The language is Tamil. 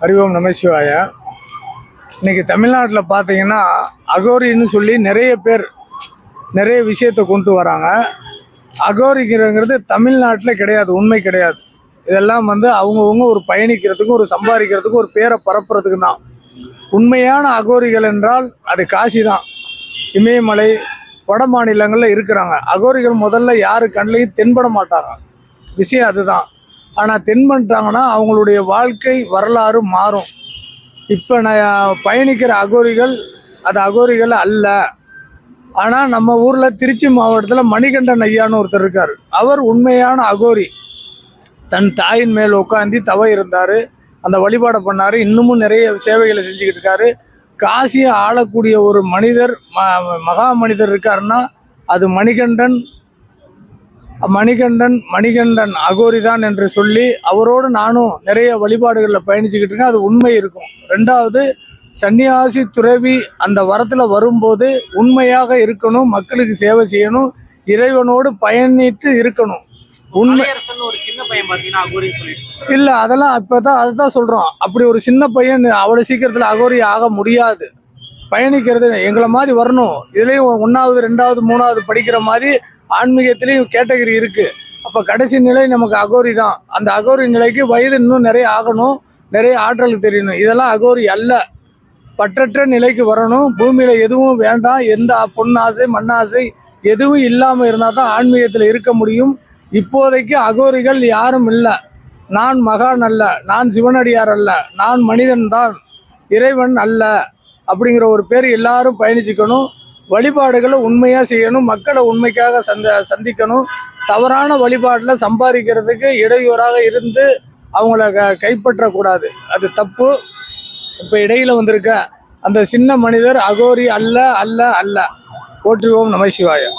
அறிவோம் நமசிவாயா இன்னைக்கு தமிழ்நாட்டில் பார்த்தீங்கன்னா அகோரின்னு சொல்லி நிறைய பேர் நிறைய விஷயத்தை கொண்டு வராங்க. அகோரிங்கிறங்கிறது தமிழ்நாட்டில் கிடையாது உண்மை கிடையாது. இதெல்லாம் வந்து அவங்கவுங்க ஒரு பயணிக்கிறதுக்கும் ஒரு சம்பாதிக்கிறதுக்கும் ஒரு பேரை பரப்புறதுக்கு தான். உண்மையான அகோரிகள் என்றால் அது காசி தான் இமயமலை வட மாநிலங்களில் இருக்கிறாங்க. அகோரிகள் முதல்ல யாரு கண்ணிலையும் தென்பட மாட்டாங்க. விஷயம் அதுதான். ஆனால் தென் பண்ணிட்டாங்கன்னா அவங்களுடைய வாழ்க்கை வரலாறு மாறும். இப்போ நான் பயணிக்கிற அகோரிகள் அது அகோரிகள் அல்ல. ஆனால் நம்ம ஊரில் திருச்சி மாவட்டத்தில் மணிகண்டன் ஐயான்னு ஒருத்தர் இருக்கார். அவர் உண்மையான அகோரி. தன் தாயின் மேல் உட்காந்து தவ இருந்தார். அந்த வழிபாடை பண்ணார். இன்னமும் நிறைய சேவைகளை செஞ்சுக்கிட்டு இருக்காரு. காசியை ஆளக்கூடிய ஒரு மனிதர் ம மகா மனிதர் இருக்காருன்னா அது மணிகண்டன் மணிகண்டன் மணிகண்டன் அகோரி தான் என்று சொல்லி அவரோடு நானும் நிறைய வழிபாடுகளில் பயணிச்சுக்கிட்டு இருக்கேன். அது உண்மை இருக்கும். ரெண்டாவது சன்னியாசி துறவி அந்த வரத்தில் வரும்போது உண்மையாக இருக்கணும் மக்களுக்கு சேவை செய்யணும் இறைவனோடு பயணித்து இருக்கணும். உண்மை இல்லை அதெல்லாம் இப்போ தான் அதை தான் சொல்கிறோம் அப்படி ஒரு சின்ன பையன் அவ்வளோ சீக்கிரத்தில் அகோரி ஆக முடியாது. பயணிக்கிறது எங்களை மாதிரி வரணும். இதுலேயும் ஒன்றாவது ரெண்டாவது மூணாவது படிக்கிற மாதிரி ஆன்மீகத்திலையும் கேட்டகரி இருக்குது அப்போ கடைசி நிலை நமக்கு அகோரி தான். அந்த அகோரி நிலைக்கு வயது இன்னும் நிறைய ஆகணும் நிறைய ஆற்றல் தெரியணும். இதெல்லாம் அகோரி அல்ல. பற்றற்ற நிலைக்கு வரணும். பூமியில் எதுவும் வேண்டாம். எந்த பொன்னாசை மண்ணாசை எதுவும் இல்லாமல் இருந்தால் தான் ஆன்மீகத்தில் இருக்க முடியும். இப்போதைக்கு அகோரிகள் யாரும் இல்லை. நான் மகான் அல்ல. நான் சிவனடியார் அல்ல. நான் மனிதன் தான். இறைவன் அல்ல. அப்படிங்கிற ஒரு பேர் எல்லாரும் பயணிச்சுக்கணும். வழிபாடுகளை உண்மையாக செய்யணும் மக்களை உண்மைக்காக சந்த சந்திக்கணும் தவறான வழிபாட்டில் சம்பாதிக்கிறதுக்கு இடையூறாக இருந்து அவங்கள க கைப்பற்றக்கூடாது. அது தப்பு. இப்போ இடையில் வந்திருக்க அந்த சின்ன மனிதர் அகோரி அல்ல அல்ல அல்ல. போற்றுவோம் நம சிவாயம்